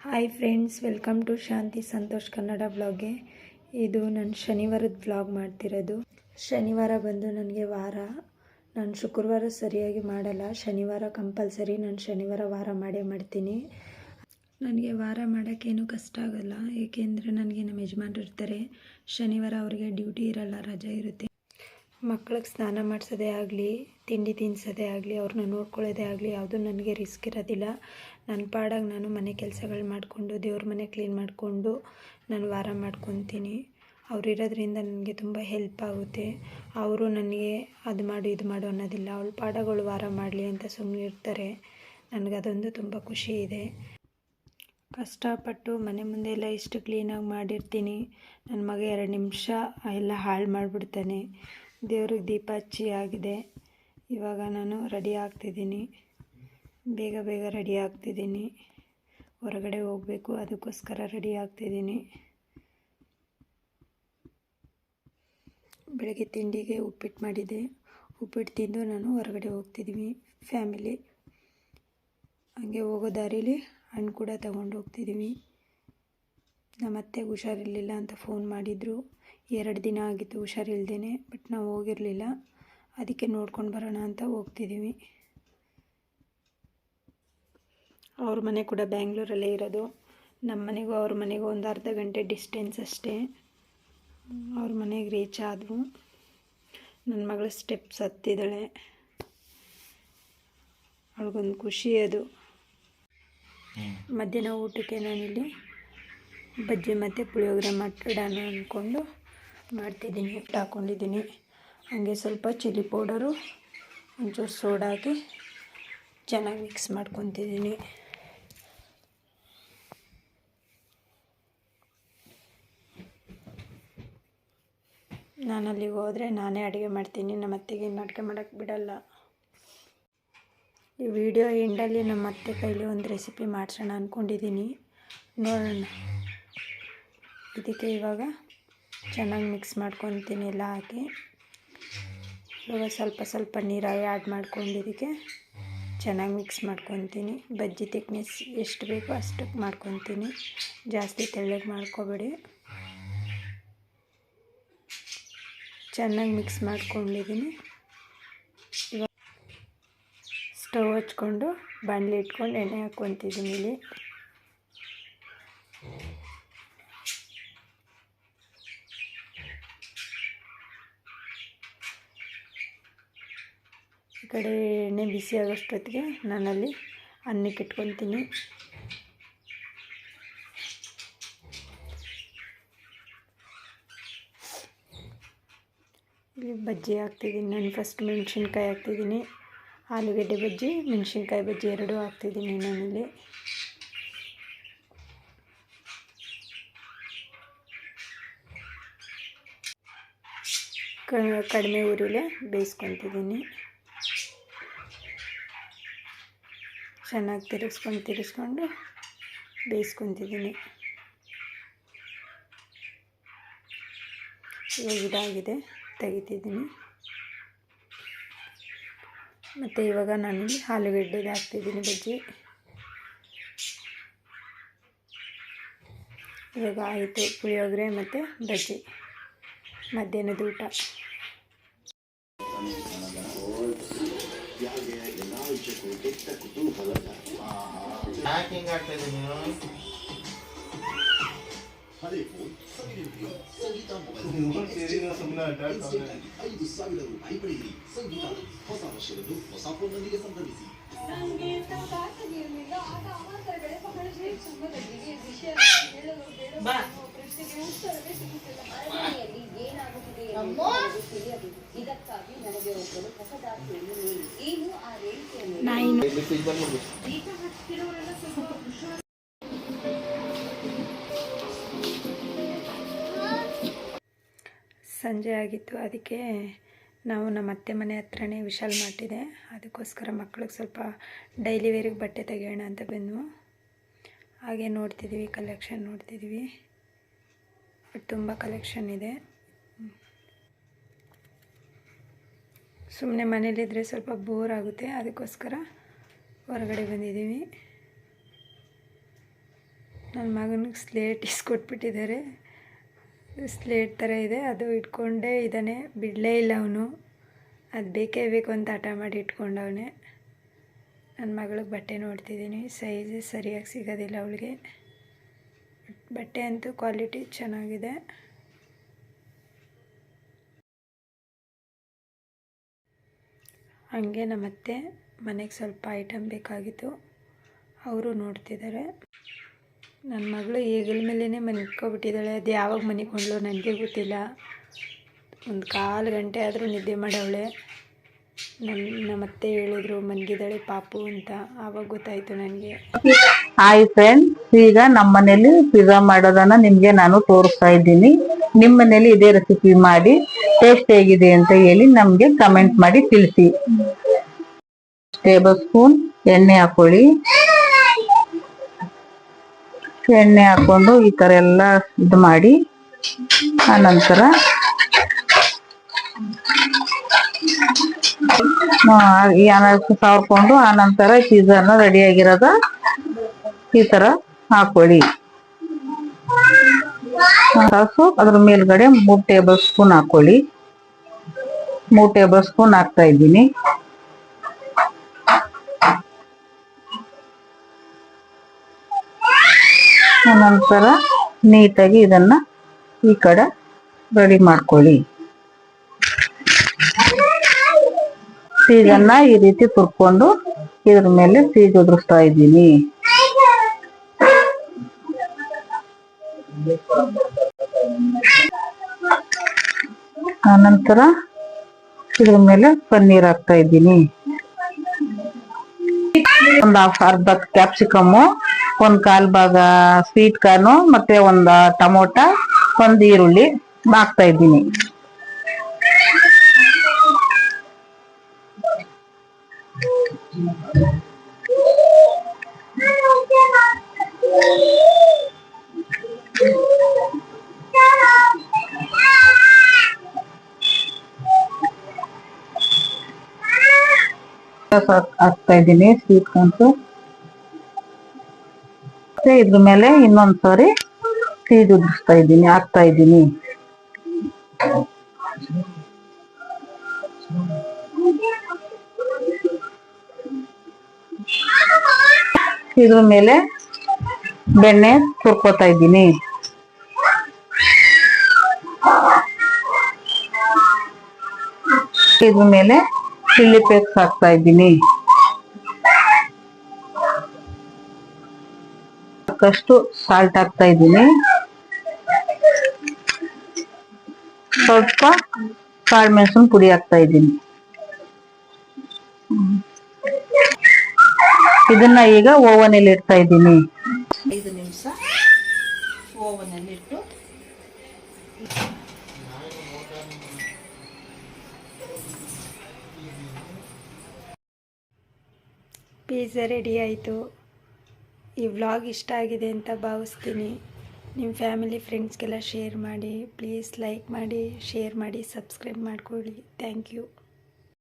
Hi friends welcome to Shanti Santosh Kannada ಬ್ಲಾಗ್ಗೆ ಇದು ನಾನು ಶನಿವಾರದ blog ಮಾಡ್ತಿರೋದು. ಶನಿವಾರ ಬಂದು ನನಗೆ ವಾರ. ನಾನು ಶುಕ್ರವಾರ ಸರಿಯಾಗಿ ಮಾಡಲ್ಲ. ಶನಿವಾರ ಕಂಪಲ್ಸರಿ ನಾನು ಶನಿವಾರ ವಾರ ಮಾಡೇ ಮಾಡ್ತೀನಿ. ನನಗೆ ವಾರ ಮಾಡೋಕ್ಕೇನು ಕಷ್ಟ ಆಗಲ್ಲ. ಏಕೆಂದರೆ ನನಗೆ ನಮ್ಮ ಯಜಮಾನ್ರು ಇರ್ತಾರೆ. ಶನಿವಾರ ಅವ್ರಿಗೆ ಡ್ಯೂಟಿ ಇರಲ್ಲ, ರಜೆ ಇರುತ್ತೆ. ಮಕ್ಳಿಗೆ ಸ್ನಾನ ಮಾಡಿಸೋದೇ ಆಗಲಿ, ತಿಂಡಿ ತಿನ್ನಿಸೋದೇ ಆಗಲಿ ಅವ್ರನ್ನ ನೋಡ್ಕೊಳ್ಳೋದೇ ಆಗಲಿ, ಯಾವುದೂ ನನಗೆ ರಿಸ್ಕ್ ಇರೋದಿಲ್ಲ. ನನ್ನ ಪಾಡಾಗಿ ನಾನು ಮನೆ ಕೆಲಸಗಳು ಮಾಡಿಕೊಂಡು, ದೇವ್ರ ಮನೆ ಕ್ಲೀನ್ ಮಾಡಿಕೊಂಡು ನಾನು ವಾರ ಮಾಡ್ಕೊತೀನಿ. ಅವ್ರು ಇರೋದ್ರಿಂದ ನನಗೆ ತುಂಬ ಹೆಲ್ಪ್ ಆಗುತ್ತೆ. ಅವರು ನನಗೆ ಅದು ಮಾಡು, ಇದು ಮಾಡು ಅನ್ನೋದಿಲ್ಲ. ಅವ್ಳು ಪಾಡಗಳು ವಾರ ಮಾಡಲಿ ಅಂತ ಸುಮ್ಮನೆ ಇರ್ತಾರೆ. ನನಗದೊಂದು ತುಂಬ ಖುಷಿ ಇದೆ. ಕಷ್ಟಪಟ್ಟು ಮನೆ ಮುಂದೆ ಎಲ್ಲ ಇಷ್ಟು ಕ್ಲೀನಾಗಿ ಮಾಡಿರ್ತೀನಿ. ನನ್ನ ಮಗ ಎರಡು ನಿಮಿಷ ಎಲ್ಲ ಹಾಳು ಮಾಡಿಬಿಡ್ತಾನೆ. ದೇವ್ರಿಗೆ ದೀಪ ಹಚ್ಚಿ ಆಗಿದೆ. ಇವಾಗ ನಾನು ರೆಡಿ ಆಗ್ತಿದ್ದೀನಿ. ಬೇಗ ಬೇಗ ರೆಡಿ ಆಗ್ತಿದ್ದೀನಿ. ಹೊರಗಡೆ ಹೋಗಬೇಕು, ಅದಕ್ಕೋಸ್ಕರ ರೆಡಿ ಆಗ್ತಿದ್ದೀನಿ. ಬೆಳಗ್ಗೆ ತಿಂಡಿಗೆ ಉಪ್ಪಿಟ್ಟು ಮಾಡಿದ್ದೆ. ಉಪ್ಪಿಟ್ಟು ತಿಂದು ನಾನು ಹೊರಗಡೆ ಹೋಗ್ತಿದ್ದೀವಿ ಫ್ಯಾಮಿಲಿ ಹಂಗೆ ಹೋಗೋ ದಾರೀಲಿ ಹಣ್ಣು ಕೂಡ ತಗೊಂಡು ಹೋಗ್ತಿದ್ದೀವಿ ಅತ್ತೆಗೆ ಹುಷಾರಿರಲಿಲ್ಲ ಅಂತ ಫೋನ್ ಮಾಡಿದರು. ಎರಡು ದಿನ ಆಗಿತ್ತು ಹುಷಾರಿಲ್ದೇನೆ ಬಟ್ ನಾವು ಹೋಗಿರಲಿಲ್ಲ. ಅದಕ್ಕೆ ನೋಡ್ಕೊಂಡು ಬರೋಣ ಅಂತ ಹೋಗ್ತಿದ್ದೀವಿ ಅವ್ರ ಮನೆ ಕೂಡ ಬ್ಯಾಂಗ್ಳೂರಲ್ಲೇ ಇರೋದು. ನಮ್ಮ ಮನೆಗೂ ಅವ್ರ ಮನೆಗೂ ಒಂದು ಅರ್ಧ ಗಂಟೆ ಡಿಸ್ಟೆನ್ಸ್ ಅಷ್ಟೇ. ಅವ್ರ ಮನೆಗೆ ರೀಚ್ ಆದವು. ನನ್ನ ಮಗಳ ಸ್ಟೆಪ್ಸ್ ಹತ್ತಿದ್ದಾಳೆ. ಅವಳಿಗೊಂದು ಖುಷಿ ಅದು. ಮಧ್ಯಾಹ್ನ ಊಟಕ್ಕೆ ನಾನಿಲ್ಲಿ ಬಜ್ಜಿ ಮತ್ತು ಪುಳಿಯೋಗರೆ ಮಾಡೋಣ ಅಂದ್ಕೊಂಡು ಮಾಡ್ತಿದ್ದೀನಿ. ಹಿಟ್ಟು ಹಾಕ್ಕೊಂಡಿದ್ದೀನಿ ಹಾಗೆ ಸ್ವಲ್ಪ ಚಿಲ್ಲಿ ಪೌಡರು ಒಂಚೂರು ಸೋಡಾ ಚೆನ್ನಾಗಿ ಮಿಕ್ಸ್ ಮಾಡ್ಕೊತಿದ್ದೀನಿ. ನಾನು ಅಲ್ಲಿಗೆ ಹೋದರೆ ನಾನೇ ಅಡುಗೆ ಮಾಡ್ತೀನಿ, ನಮ್ಮ ಅತ್ತೆಗೆ ಇನ್ನು ಅಡುಗೆ ಮಾಡೋಕ್ಕೆ ಬಿಡಲ್ಲ. ಈ ವಿಡಿಯೋ ಎಂಡಲ್ಲಿ ನಮ್ಮ ಅತ್ತೆ ಕೈಲಿ ಒಂದು ರೆಸಿಪಿ ಮಾಡಿಸೋಣ ಅಂದ್ಕೊಂಡಿದ್ದೀನಿ ನೋಡೋಣ. ಇದಕ್ಕೆ ಇವಾಗ ಚೆನ್ನಾಗಿ ಮಿಕ್ಸ್ ಮಾಡ್ಕೊತೀನಿ ಎಲ್ಲ ಹಾಕಿ. ಇವಾಗ ಸ್ವಲ್ಪ ಸ್ವಲ್ಪ ನೀರಾಗಿ ಆ್ಯಡ್ ಮಾಡ್ಕೊಂಡಿದ್ದಕ್ಕೆ ಚೆನ್ನಾಗಿ ಮಿಕ್ಸ್ ಮಾಡ್ಕೊತೀನಿ. ಬಜ್ಜಿ ತಿಕ್ನೆಸ್ ಎಷ್ಟು ಬೇಕೋ ಅಷ್ಟಕ್ಕೆ ಮಾಡ್ಕೊತೀನಿ. ಜಾಸ್ತಿ ತೆಳ್ಳಗೆ ಮಾಡ್ಕೋಬೇಡಿ. ಚೆನ್ನಾಗಿ ಮಿಕ್ಸ್ ಮಾಡ್ಕೊಂಡಿದ್ದೀನಿ. ಇವಾಗ ಸ್ಟವ್ ಹಚ್ಕೊಂಡು ಬಾಣಲಿ ಇಟ್ಕೊಂಡು ಎಣ್ಣೆ ಹಾಕ್ಕೊತಿದ್ದೀನಿ ಇಲ್ಲಿ. ಈ ಕಡೆ ಎಣ್ಣೆ ಬಿಸಿ ಆಗೋಷ್ಟೊತ್ತಿಗೆ ನಾನಲ್ಲಿ ಅನ್ನಕ್ಕೆ ಇಟ್ಕೊತೀನಿ. ಇಲ್ಲಿ ಬಜ್ಜಿ ಹಾಕ್ತಿದ್ದೀನಿ. ನಾನು ಫಸ್ಟ್ ಮೆಣಸಿನ್ಕಾಯಿ ಹಾಕ್ತಿದ್ದೀನಿ. ಆಲೂಗಡ್ಡೆ ಬಜ್ಜಿ, ಮೆಣಸಿನ್ಕಾಯಿ ಬಜ್ಜಿ ಎರಡೂ ಹಾಕ್ತಿದ್ದೀನಿ ನಾನಿಲ್ಲಿ ಕಡಿಮೆ ಉರಿಲೆ ಬೇಯಿಸ್ಕೊತಿದ್ದೀನಿ. ಚೆನ್ನಾಗಿ ತಿರುಗಿಸ್ಕೊಂಡು ತಿರುಗಿಸ್ಕೊಂಡು ಬೇಯಿಸ್ಕೊತಿದ್ದೀನಿ. ಇವಾಗ ಇದಾಗಿದೆ. ತೆಗಿತಿದ್ದೀನಿ. ಮತ್ತು ಇವಾಗ ನಾನು ಆಲೂಗಡ್ಡೆದು ಹಾಕ್ತಿದ್ದೀನಿ ಬಜ್ಜಿ. ಇವಾಗ ಆಯಿತು ಪುಳಿಯೋಗರೆ ಮತ್ತು ಬಜ್ಜಿ. ಮಧ್ಯಾಹ್ನದ ಊಟ. ಯಾಕೆ ಹಿಂಗೆ ಆಗ್ತಾ ಇದೆ ನೀನು ಐದು ಸಾವಿರ ರೂಪಾಯಿ ಪಡೆಯಿರಿ ಸಂಗೀತ ಹೊಸ ವರ್ಷವನ್ನು ಹೊಸ ಫೋನ್ನೊಂದಿಗೆ ಸಂಗೀತ ಇದಕ್ಕಾಗಿ ನನಗೆ ಒಬ್ಬರು ಹೊಸದಾಗಿಯನ್ನು ನೀಡಿ ಏನು ಆ ರೇಖೆಯನ್ನು ಸಂಜೆ ಆಗಿತ್ತು. ಅದಕ್ಕೆ ನಾವು ನಮ್ಮ ಅತ್ತೆ ಮನೆ ಹತ್ರನೇ ವಿಶಾಲ್ ಮಾಡಿದೆ ಅದಕ್ಕೋಸ್ಕರ ಮಕ್ಳಿಗೆ ಸ್ವಲ್ಪ ಡೈಲಿ ವೇರಿಗೆ ಬಟ್ಟೆ ತೆಗೆಯೋಣ ಅಂತ ಬಂದ್ವು. ಹಾಗೆ ನೋಡ್ತಿದ್ದೀವಿ ಕಲೆಕ್ಷನ್ ನೋಡ್ತಿದ್ದೀವಿ ತುಂಬ ಕಲೆಕ್ಷನ್ ಇದೆ. ಸುಮ್ಮನೆ ಮನೇಲಿದ್ದರೆ ಸ್ವಲ್ಪ ಬೋರ್ ಆಗುತ್ತೆ. ಅದಕ್ಕೋಸ್ಕರ ಹೊರಗಡೆ ಬಂದಿದ್ದೀವಿ. ನನ್ನ ಮಗನಿಗೆ ಸ್ಲೇಟ್ ಇಸ್ಕೊಟ್ಬಿಟ್ಟಿದ್ದಾರೆ. ಸ್ಲೇಟ್ ಥರ ಇದೆ, ಅದು ಇಟ್ಕೊಂಡೇ ಇದ್ದಾನೆ ಬಿಡಲೇ ಇಲ್ಲ ಅವನು. ಅದು ಬೇಕೇ ಬೇಕು ಅಂತ ಹಠ ಮಾಡಿ ಇಟ್ಕೊಂಡವನೆ. ನನ್ನ ಮಗಳಿಗೆ ಬಟ್ಟೆ ನೋಡ್ತಿದ್ದೀನಿ. ಸೈಜ್ ಸರಿಯಾಗಿ ಸಿಗೋದಿಲ್ಲ ಅವಳಿಗೆ. ಬಟ್ಟೆ ಅಂತೂ ಕ್ವಾಲಿಟಿ ಚೆನ್ನಾಗಿದೆ. ಹಾಗೆ ನಮ್ಮತ್ತೆ ಮನೆಗೆ ಸ್ವಲ್ಪ ಐಟಮ್ ಬೇಕಾಗಿತ್ತು. ಅವರು ನೋಡ್ತಿದ್ದಾರೆ. ನನ್ನ ಮಗಳು ಈಗಲ ಮೇಲೇ ಮನಿಟ್ಕೊಬಿಟ್ಟಿದ್ದಾಳೆ ಅದು ಯಾವಾಗ ಮನಿಕೊಂಡ್ಳು ನನಗೆ ಗೊತ್ತಿಲ್ಲ. ಒಂದು ಕಾಲು ಗಂಟೆ ಆದರೂ ನಿದ್ದೆ ಮಾಡವಳೆ. ನನ್ನ ನಮ್ಮತ್ತೆ ಹೇಳಿದ್ರು, ಮನ್ಗಿದ್ದಾಳೆ ಪಾಪು ಅಂತ. ಆವಾಗ ಗೊತ್ತಾಯಿತು ನನಗೆ ಹಾಯ್ ಫ್ರೆಂಡ್ಸ್ ಈಗ ನಮ್ಮ ಮನೇಲಿ ಪಿಜ್ಜಾ ಮಾಡೋದನ್ನ ನಿಮಗೆ ನಾನು ತೋರಿಸ್ತಾ ಇದ್ದೀನಿ. ನಿಮ್ಮ ಮನೇಲಿ ಇದೇ ರೆಸಿಪಿ ಮಾಡಿ ಟೇಸ್ಟ್ ಹೇಗಿದೆ ಅಂತ ಹೇಳಿ ನಮಗೆ ಕಮೆಂಟ್ ಮಾಡಿ ತಿಳಿಸಿ. ಟೇಬಲ್ ಸ್ಪೂನ್ ಎಣ್ಣೆ ಹಾಕೊಳ್ಳಿ. ಎಣ್ಣೆ ಹಾಕೊಂಡು ಈ ತರ ಎಲ್ಲ ಇದು ಮಾಡಿ ಆನಂತರ ಸಾವಿರ್ಕೊಂಡು ಆನಂತರ ಪಿಜ್ಜಾನ ರೆಡಿ ಆಗಿರೋದ ಈ ತರ ಹಾಕೊಳ್ಳಿ. ಸಾಸು, ಅದ್ರ ಮೇಲ್ಗಡೆ ಮೂರು ಟೇಬಲ್ ಸ್ಪೂನ್ ಹಾಕೊಳ್ಳಿ. ಮೂರು ಟೇಬಲ್ ಸ್ಪೂನ್ ಹಾಕ್ತಾ ಇದ್ದೀನಿ. ನಂತರ ನೀಟಾಗಿ ಇದನ್ನ ಈ ಕಡೆ ರೆಡಿ ಮಾಡ್ಕೊಳ್ಳಿ. ಸೀಜನ್ನ ಈ ರೀತಿ ತುರ್ಕೊಂಡು ಇದ್ರ ಮೇಲೆ ಸೀಜ್ ಉದುರಿಸ್ತಾ ಇದ್ದೀನಿ. ಆನಂತರ ಇದ್ರ ಮೇಲೆ ಪನ್ನೀರ್ ಹಾಕ್ತಾ ಇದ್ದೀನಿ. ಒಂದ್ ಹಾಫ್ ಅರ್ಧ ಕ್ಯಾಪ್ಸಿಕಮ್ಮು ಒಂದ್ ಕಾಲ್ ಭಾಗ ಸ್ವೀಟ್ ಕಾರ್ನು, ಮತ್ತೆ ಒಂದ್ ಟಮೋಟ, ಒಂದ್ ಈರುಳ್ಳಿ ಹಾಕ್ತಾ ಇದ್ದೀನಿ. ಹಾಕ್ತಾ ಇದ್ದೀನಿ ಸ್ವೀಟ್ ಕಾರ್ನ್ಸ್ ಮತ್ತೆ ಇದ್ರ ಮೇಲೆ ಇನ್ನೊಂದ್ ಸಾರಿ ಸೀಜ್ ಉದುರಿಸ್ತಾ ಇದ್ದೀನಿ, ಹಾಕ್ತಾ ಇದ್ದೀನಿ. ಇದ್ರ ಮೇಲೆ ಬೆಣ್ಣೆ ತುರ್ಕೋತಾ ಇದ್ದೀನಿ. ಇದ್ರ ಮೇಲೆ ಚಿಲ್ಲಿ ಪೇಸ್ಟ್ ಹಾಕ್ತಾ ಇದ್ದೀನಿ. ಸಾಕಷ್ಟು ಸಾಲ್ಟ್ ಹಾಕ್ತಾ ಇದ್ದೀನಿ. ಸ್ವಲ್ಪ ಕಾಳು ಮೆಣಸಿನ ಪುಡಿ ಹಾಕ್ತಾ ಇದ್ದೀನಿ. ಇದನ್ನ ಈಗ ಓವನ್ ಅಲ್ಲಿ ಇಡ್ತಾ ಇದ್ದೀನಿ. ಐದು ನಿಮಿಷ. ಓವನ್ ಅಲ್ಲಿ ಇಟ್ಟು. ಪಿಜ್ಜಾ ರೆಡಿ ಆಯಿತು. ಈ ವ್ಲಾಗ್ ಇಷ್ಟ ಆಗಿದೆ ಅಂತ ಭಾವಿಸ್ತೀನಿ. ನಿಮ್ಮ ಫ್ಯಾಮಿಲಿ ಫ್ರೆಂಡ್ಸ್ಗೆಲ್ಲ ಶೇರ್ ಮಾಡಿ ಪ್ಲೀಸ್ ಲೈಕ್ ಮಾಡಿ ಶೇರ್ ಮಾಡಿ ಸಬ್ಸ್ಕ್ರೈಬ್ ಮಾಡ್ಕೊಳ್ಳಿ. Thank you